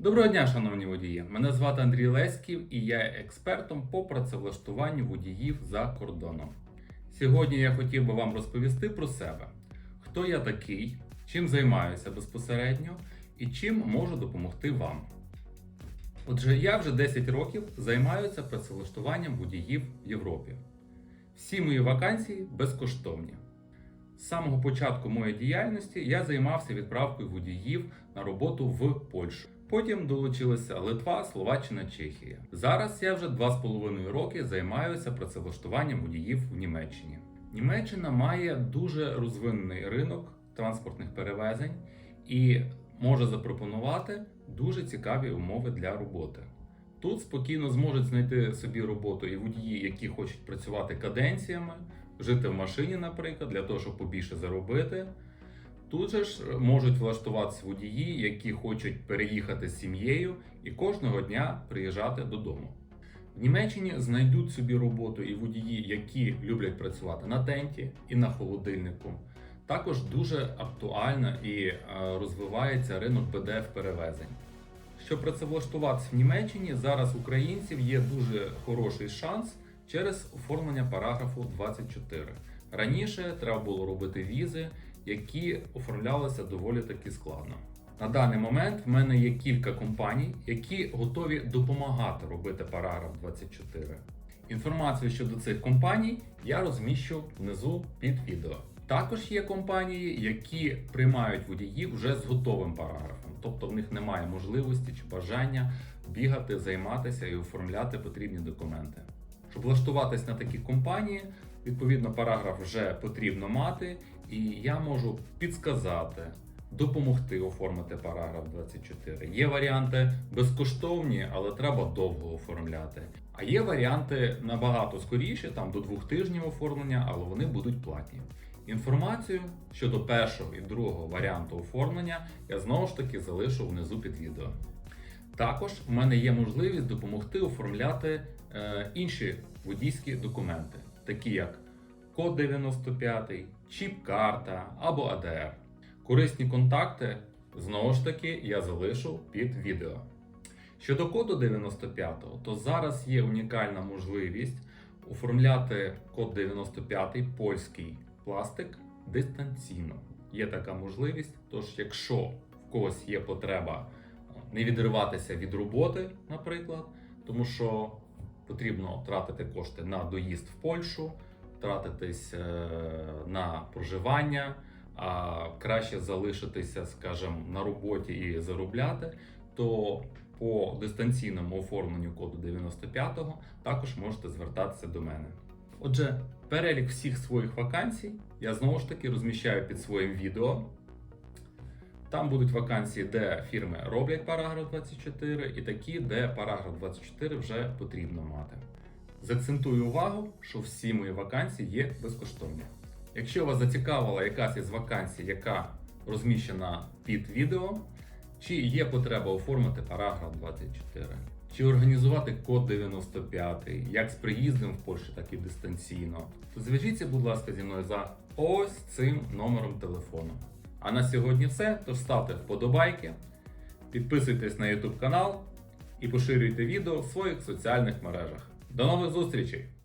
Доброго дня, шановні водії! Мене звати Андрій Леськів і я є експертом по працевлаштуванню водіїв за кордоном. Сьогодні я хотів би вам розповісти про себе, хто я такий, чим займаюся безпосередньо і чим можу допомогти вам. Отже, я вже 10 років займаюся працевлаштуванням водіїв в Європі. Всі мої вакансії безкоштовні. З самого початку моєї діяльності я займався відправкою водіїв на роботу в Польщу. Потім долучилися Литва, Словаччина, Чехія. Зараз я вже два з половиною роки займаюся працевлаштуванням водіїв в Німеччині. Німеччина має дуже розвинений ринок транспортних перевезень і може запропонувати дуже цікаві умови для роботи. Тут спокійно зможуть знайти собі роботу і водії, які хочуть працювати каденціями, жити в машині, наприклад, для того, щоб побільше заробити. Тут же ж можуть влаштуватися водії, які хочуть переїхати з сім'єю і кожного дня приїжджати додому. В Німеччині знайдуть собі роботу і водії, які люблять працювати на тенті і на холодильнику. Також дуже актуально і е, розвивається ринок БДФ перевезень. Щоб працевлаштуватися в Німеччині, зараз українців є дуже хороший шанс через оформлення параграфу 24. Раніше треба було робити візи, які оформлялися доволі таки складно. На даний момент в мене є кілька компаній, які готові допомагати робити параграф 24. Інформацію щодо цих компаній я розміщу внизу під відео. Також є компанії, які приймають водіїв вже з готовим параграфом, тобто в них немає можливості чи бажання бігати, займатися і оформляти потрібні документи. Щоб влаштуватись на такі компанії, відповідно, параграф вже потрібно мати, і я можу підсказати, допомогти оформити параграф 24. Є варіанти безкоштовні, але треба довго оформляти. А є варіанти набагато скоріше, там до двох тижнів оформлення, але вони будуть платні. Інформацію щодо першого і другого варіанту оформлення я знову ж таки залишу внизу під відео. Також в мене є можливість допомогти оформляти е, інші водійські документи, такі як код 95, чіп-карта або АДР. Корисні контакти знову ж таки я залишу під відео. Щодо коду 95, то зараз є унікальна можливість оформляти код 95 польський пластик дистанційно. Є така можливість, тож якщо в когось є потреба не відриватися від роботи, наприклад, тому що потрібно тратити кошти на доїзд в Польщу, тратитись е, на проживання, а краще залишитися, скажімо, на роботі і заробляти, то по дистанційному оформленню коду 95-го також можете звертатися до мене. Отже, перелік всіх своїх вакансій я знову ж таки розміщаю під своїм відео. Там будуть вакансії, де фірми роблять параграф 24, і такі, де параграф 24 вже потрібно мати. Закцентую увагу, що всі мої вакансії є безкоштовні. Якщо вас зацікавила якась із вакансій, яка розміщена під відео, чи є потреба оформити параграф 24, чи організувати код 95, як з приїздом в Польщу, так і дистанційно, то зв'яжіться, будь ласка, зі мною за ось цим номером телефону. А на сьогодні все. Тож ставте вподобайки, підписуйтесь на YouTube канал і поширюйте відео в своїх соціальних мережах. До нових зустрічей!